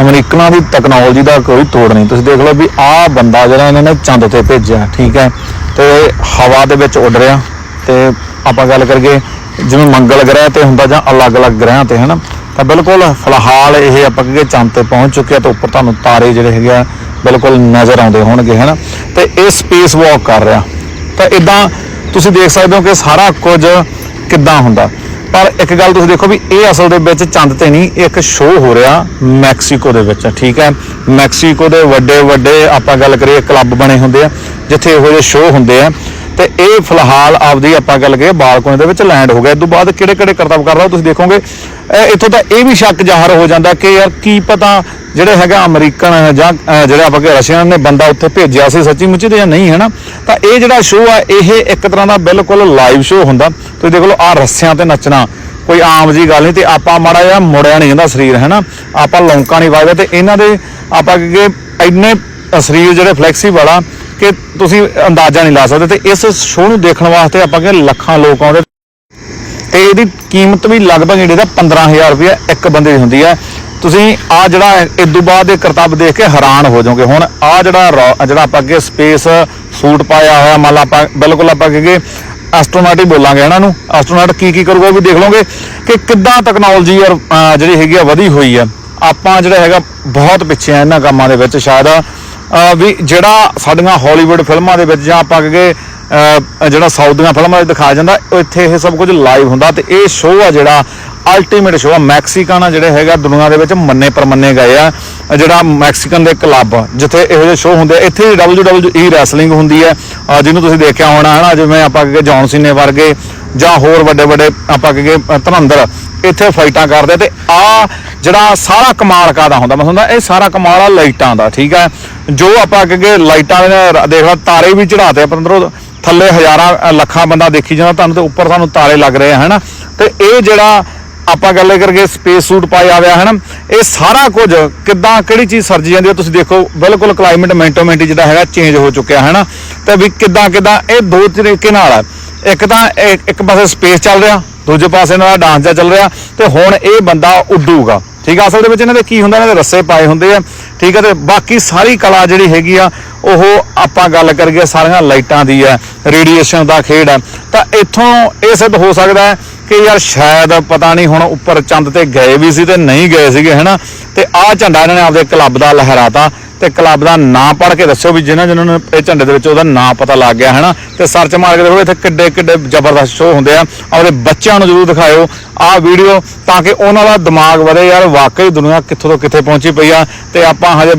ਅਮਰੀਕਨਾਂ ਦੀ technology ਦਾ ਕੋਈ ਤੋੜ ਨਹੀਂ। ਤੁਸੀਂ ਦੇਖ ਲਓ ਵੀ ਆਹ ਬੰਦਾ ਜਿਹੜਾ ਇਹਨਾਂ ਨੇ ਚੰਦ ਤੇ ਭੇਜਿਆ, ਠੀਕ ਹੈ? ਤੇ ਹਵਾ ਦੇ ਵਿੱਚ ਉੱਡ ਰਿਹਾ। ਤੇ ਆਪਾਂ ਗੱਲ ਕਰੀਏ, ਜਿਵੇਂ ਮੰਗਲ ਗ੍ਰਹਿ ਤੇ ਹੁੰਦਾ ਜਾਂ ਅਲੱਗ-ਅਲੱਗ ਗ੍ਰਹਿਾਂ ਤੇ, ਹਨਾ? ਤਾਂ ਬਿਲਕੁਲ ਫਿਲਹਾਲ ਇਹ ਆਪਾਂ ਕਹੀਏ ਚੰਦ ਤੇ ਪਹੁੰਚ ਚੁੱਕੇ ਆ ਤੇ ਉੱਪਰ ਤੁਹਾਨੂੰ ਤਾਰੇ ਜਿਹੜੇ ਹੈਗੇ ਆ, ਬਿਲਕੁਲ ਨਜ਼ਰ ਆਉਂਦੇ ਹੋਣਗੇ, ਹਨਾ? ਤੇ ਇਹ ਸਪੇਸ ਵਾਕ ਕਰ ਰਿਹਾ। ਤਾਂ ਇਦਾਂ ਤੁਸੀਂ ਦੇਖ ਸਕਦੇ ਹੋ ਕਿ ਸਾਰਾ ਕੁਝ ਕਿੱਦਾਂ ਹੁੰਦਾ? ਪਰ ਇੱਕ ਗੱਲ ਤੁਸੀਂ ਦੇਖੋ ਵੀ ਇਹ ਅਸਲ ਦੇ ਵਿੱਚ ਚੰਦ ਤੇ ਨਹੀਂ ਇੱਕ ਸ਼ੋਅ ਹੋ ਰਿਹਾ ਮੈਕਸੀਕੋ ਦੇ ਵਿੱਚ, ਠੀਕ ਹੈ? ਮੈਕਸੀਕੋ ਦੇ ਵੱਡੇ ਵੱਡੇ ਆਪਾਂ ਗੱਲ ਕਰੀਏ ਕਲੱਬ ਬਣੇ ਹੁੰਦੇ ਆ, ਜਿੱਥੇ ਇਹੋ ਜਿਹੇ ਸ਼ੋਅ ਹੁੰਦੇ ਆ। ਤੇ ਇਹ ਫਿਲਹਾਲ ਆਪਦੀ ਆਪਾਂ ਗੱਲ ਕਰੀਏ ਬਾਲਕੋਨੀ ਦੇ ਵਿੱਚ ਲੈਂਡ ਹੋ ਗਿਆ। ਇਸ ਤੋਂ ਬਾਅਦ ਕਿਹੜੇ ਕਿਹੜੇ ਕਰਤੱਵ ਕਰ ਰਿਹਾ ਤੁਸੀਂ ਦੇਖੋਗੇ? ਇੱਥੋਂ ਤਾਂ ਇਹ ਵੀ ਸ਼ੱਕ ਜ਼ਾਹਰ ਹੋ ਜਾਂਦਾ ਕਿ ਯਾਰ ਕੀ ਪਤਾ ਜਿਹੜੇ ਹੈਗਾ ਅਮਰੀਕਨ ਜਾਂ ਜਿਹੜੇ ਆਪਾਂ ਕਿ ਰਸ਼ੀਅਨ ਨੇ ਬੰਦਾ ਉੱਥੇ ਭੇਜਿਆ ਸੀ ਸੱਚੀ ਮੁੱਚੀ ਤੇ ਜਾਂ ਨਹੀਂ ਹੈ ਨਾ ਤਾਂ ਇਹ ਜਿਹੜਾ ਸ਼ੋਅ ਆ, ਇਹ ਇੱਕ ਤਰ੍ਹਾਂ ਦਾ ਬਿਲਕੁਲ ਲਾਈਵ ਸ਼ੋਅ ਹੁੰਦਾ। ਤੁਸੀਂ ਦੇਖ ਲਓ ਆ ਰੱਸਿਆਂ ਤੇ ਨੱਚਣਾ ਕੋਈ ਆਮ ਜੀ ਗੱਲ ਨਹੀਂ ਤੇ ਆਪਾਂ ਮਾੜਾ ਜਿਹਾ ਮੁੜਿਆ ਨਹੀਂ ਜਾਂਦਾ ਸਰੀਰ, ਹੈ ਨਾ? ਆਪਾਂ ਲੌਂਕਾ ਨਹੀਂ ਵੱਜਦਾ ਤੇ ਇਹਨਾਂ ਦੇ ਆਪਾਂ ਕਿ ਇੰਨੇ ਸਰੀਰ ਜਿਹੜੇ ਫਲੈਕਸੀਬਲ ਆ ਕਿ ਤੁਸੀਂ ਅੰਦਾਜ਼ਾ ਨਹੀਂ ਲਾ ਸਕਦੇ ਤੇ ਇਸ ਸ਼ੋਅ ਨੂੰ ਦੇਖਣ ਵਾਸਤੇ ਆਪਾਂ ਕਿ ਲੱਖਾਂ ਲੋਕ ਆਉਂਦੇ ਤੇ ਇਹਦੀ ਕੀਮਤ ਵੀ ਲਗਭਗ ਜਿਹੜੇ ਦਾ 15000 ਰੁਪਏ ਇੱਕ ਬੰਦੇ ਦੀ ਹੁੰਦੀ ਹੈ ਤੁਸੀਂ ਆ ਜਿਹੜਾ ਇਸ ਤੋਂ ਬਾਅਦ ਇਹ ਕਰਤੱਵ ਦੇਖ ਕੇ ਹੈਰਾਨ ਹੋ ਜਾਓਗੇ। ਹੁਣ ਆ ਜਿਹੜਾ ਰੌ- ਜਿਹੜਾ ਆਪਾਂ ਅੱਗੇ ਸਪੇਸ ਸੂਟ ਪਾਇਆ ਹੋਇਆ, ਮੰਨ ਲਾ ਆਪਾਂ, ਬਿਲਕੁਲ ਆਪਾਂ ਕਹੀਏ ਐਸਟਰੋਨੌਟ ਹੀ ਬੋਲਾਂਗੇ ਇਹਨਾਂ ਨੂੰ ਐਸਟਰੋਨੌਟ ਕੀ ਕੀ ਕਰੂਗਾ ਉਹ ਵੀ ਦੇਖ ਲਓਗੇ ਕਿ ਕਿੱਦਾਂ ਟੈਕਨੋਲੋਜੀ ਯਾਰ ਜਿਹੜੀ ਹੈਗੀ ਆ ਵਧੀ ਹੋਈ ਆ। ਆਪਾਂ ਜਿਹੜਾ ਹੈਗਾ ਬਹੁਤ ਪਿੱਛੇ ਆ ਇਹਨਾਂ ਕੰਮਾਂ ਦੇ ਵਿੱਚ ਸ਼ਾਇਦ। ਵੀ ਜਿਹੜਾ ਸਾਡੀਆਂ ਹਾਲੀਵੁੱਡ ਫਿਲਮਾਂ ਦੇ ਵਿੱਚ ਜਾਂ ਆਪਾਂ ਕਹੀਏ ਜਿਹੜਾ ਸਾਊਥ ਦੀਆਂ ਫਿਲਮਾਂ ਵਿੱਚ ਦਿਖਾਇਆ ਜਾਂਦਾ ਇੱਥੇ ਇਹ ਸਭ ਕੁਝ ਲਾਈਵ ਹੁੰਦਾ ਤੇ ਇਹ ਸ਼ੋਅ ਆ ਜਿਹੜਾ ਅਲਟੀਮੇਟ ਸ਼ੋਅ ਆ। ਮੈਕਸੀਕਨ ਆ ਜਿਹੜੇ ਹੈਗਾ ਦੁਨੀਆ ਦੇ ਵਿੱਚ ਮੰਨੇ ਪਰਮੰਨੇ ਗਏ ਆ। ਜਿਹੜਾ ਮੈਕਸੀਕਨ ਦੇ ਕਲੱਬ ਜਿੱਥੇ ਇਹੋ ਜਿਹੇ ਸ਼ੋਅ ਹੁੰਦੇ ਆ। ਇੱਥੇ WWE ਰੈਸਲਿੰਗ ਹੁੰਦੀ ਹੈ ਜਿਹਨੂੰ ਤੁਸੀਂ ਦੇਖਿਆ ਹੋਣਾ ਹੈ ਨਾ ਜਿਵੇਂ ਆਪਾਂ ਕਹੀਏ ਜੌਨ ਸੀਨੇ ਵਰਗੇ ਜਾਂ ਹੋਰ ਵੱਡੇ ਵੱਡੇ ਆਪਾਂ ਕਹੀਏ ਅਹ ਧਰਮਿੰਦਰ ਇੱਥੇ ਫਾਈਟਾਂ ਕਰਦੇ ਤੇ ਆ ਜਿਹੜਾ ਸਾਰਾ ਕਮਾਲ ਕਾਦਾ ਹੁੰਦਾ, ਮੈਂ ਹੁੰਦਾ ਇਹ ਸਾਰਾ ਕਮਾਲ ਆ ਲਾਈਟਾਂ ਦਾ, ਠੀਕ ਹੈ ਜੋ ਆਪਾਂ ਅੱਗੇ ਲਾਈਟਾਂ ਦੇ ਦੇਖ ਲਾ ਤਾਰੇ ਵੀ ਚੜਾਤੇ ਪੰਦਰੋਂ ਥੱਲੇ ਹਜ਼ਾਰਾਂ ਲੱਖਾਂ ਬੰਦਾ ਦੇਖੀ ਜਾਂਦਾ, ਤੁਹਾਨੂੰ ਤੇ ਉੱਪਰ ਤੁਹਾਨੂੰ ਤਾਰੇ ਲੱਗ ਰਹੇ ਆ, ਹਨਾ। ਤੇ ਇਹ ਜਿਹੜਾ ਆਪਾਂ ਗੱਲ ਕਰਕੇ ਸਪੇਸ ਸੂਟ ਪਾਇਆ ਹੋਇਆ ਹੈ ਨਾ ਇਹ ਸਾਰਾ ਕੁਝ ਕਿੱਦਾਂ, ਕਿਹੜੀ ਚੀਜ਼ ਸਰਜੀ ਜਾਂਦੀ ਹੈ ਤੁਸੀਂ ਦੇਖੋ, ਬਿਲਕੁਲ ਕਲਾਈਮੇਟ ਮਿੰਟੋ ਮਿੰਟ ਜਿਹੜਾ ਹੈਗਾ ਚੇਂਜ ਹੋ ਚੁੱਕਿਆ ਹੈ ਨਾ ਤੇ ਵੀ ਕਿੱਦਾਂ ਕਿੱਦਾਂ, ਇਹ ਦੋ ਤਰੀਕੇ ਨਾਲ ਆ। ਇੱਕ ਤਾਂ ਇੱਕ ਇੱਕ ਪਾਸੇ ਸਪੇਸ ਚੱਲ ਰਿਹਾ, ਦੂਜੇ ਪਾਸੇ ਇਹਨਾਂ ਦਾ ਡਾਂਸ ਜਿਹਾ ਚੱਲ ਰਿਹਾ, ਤੇ ਹੁਣ ਇਹ ਬੰਦਾ ਉੱਡੂਗਾ। ਠੀਕ ਆ? ਅਸਲ ਦੇ ਵਿੱਚ ਇਹਨਾਂ ਦੇ ਕੀ ਹੁੰਦਾ, ਇਹਨਾਂ ਦੇ ਰੱਸੇ ਪਾਏ ਹੁੰਦੇ ਆ, ਠੀਕ ਆ? ਤੇ ਬਾਕੀ ਸਾਰੀ ਕਲਾ ਜਿਹੜੀ ਹੈਗੀ ਆ, ਉਹ ਆਪਾਂ ਗੱਲ ਕਰੀਏ ਸਾਰੀਆਂ ਲਾਈਟਾਂ ਦੀ ਆ, ਰੇਡੀਏਸ਼ਨ ਦਾ ਖੇਡ ਆ। ਤਾਂ ਇੱਥੋਂ ਇਹ ਸਿੱਧ ਹੋ ਸਕਦਾ ਹੈ ਕਿ ਯਾਰ ਸ਼ਾਇਦ ਪਤਾ ਨਹੀਂ ਹੁਣ ਉੱਪਰ ਚੰਦ ਤੇ ਗਏ ਵੀ ਸੀ ਤੇ ਨਹੀਂ ਗਏ ਸੀਗੇ, ਹੈਨਾ? ਤੇ ਆਹ ਝੰਡਾ ਇਹਨਾਂ ਨੇ ਆਪਦੇ ਕਲੱਬ ਦਾ ਲਹਿਰਾਤਾ ਤੇ ਕਲੱਬ ਦਾ ਨਾਂ ਪੜ੍ਹ ਕੇ ਦੱਸਿਓ ਵੀ ਜਿਨ੍ਹਾਂ ਜਿਨ੍ਹਾਂ ਨੂੰ ਇਹ ਝੰਡੇ ਦੇ ਵਿੱਚ ਉਹਦਾ ਨਾਂ ਪਤਾ ਲੱਗ ਗਿਆ, ਹੈਨਾ? ਤੇ ਸਰਚ ਮਾਰ ਕੇ ਦੇਖੋ ਇੱਥੇ ਕਿੱਡੇ ਕਿੱਡੇ ਜ਼ਬਰਦਸਤ ਸ਼ੋਅ ਹੁੰਦੇ ਆ। ਆਪਦੇ ਬੱਚਿਆਂ ਨੂੰ ਜ਼ਰੂਰ ਦਿਖਾਇਓ। ਆਹ ਵੀਡੀਓ ਤਾਂ ਕਿ ਉਹਨਾਂ ਦਾ ਦਿਮਾਗ ਵਧੇ ਯਾਰ, ਵਾਕਈ ਦੁਨੀਆ ਕਿੱਥੋਂ ਤੋਂ ਕਿੱਥੇ ਪਹੁੰਚੀ ਪਈ ਆ। ਤੇ ਆਪਾਂ ਹਜੇ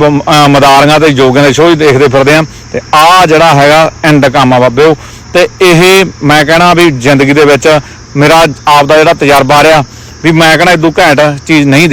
ਮਦਾਰੀਆਂ ਤੇ ਯੋਗਿਆਂ ਦੇ ਸ਼ੋਅ ਹੀ ਦੇਖਦੇ ਫਿਰਦੇ ਆ। ਤੇ ਆਹ ਜਿਹੜਾ ਹੈਗਾ ਐਂਡ ਕੰਮ ਆ ਬਾਬਿਓ। ਤੇ ਇਹ ਮੈਂ ਕਹਿਣਾ ਵੀ ਜ਼ਿੰਦਗੀ ਦੇ ਵਿੱਚ ਮੇਰਾ ਆਪ ਦਾ ਜਿਹੜਾ ਤਜਰਬਾ ਰਿਹਾ ਵੀ ਮੈਂ ਕਹਿਣਾ ਇਦੋਂ ਘੈਂਟ ਚੀਜ਼ ਨਹੀਂ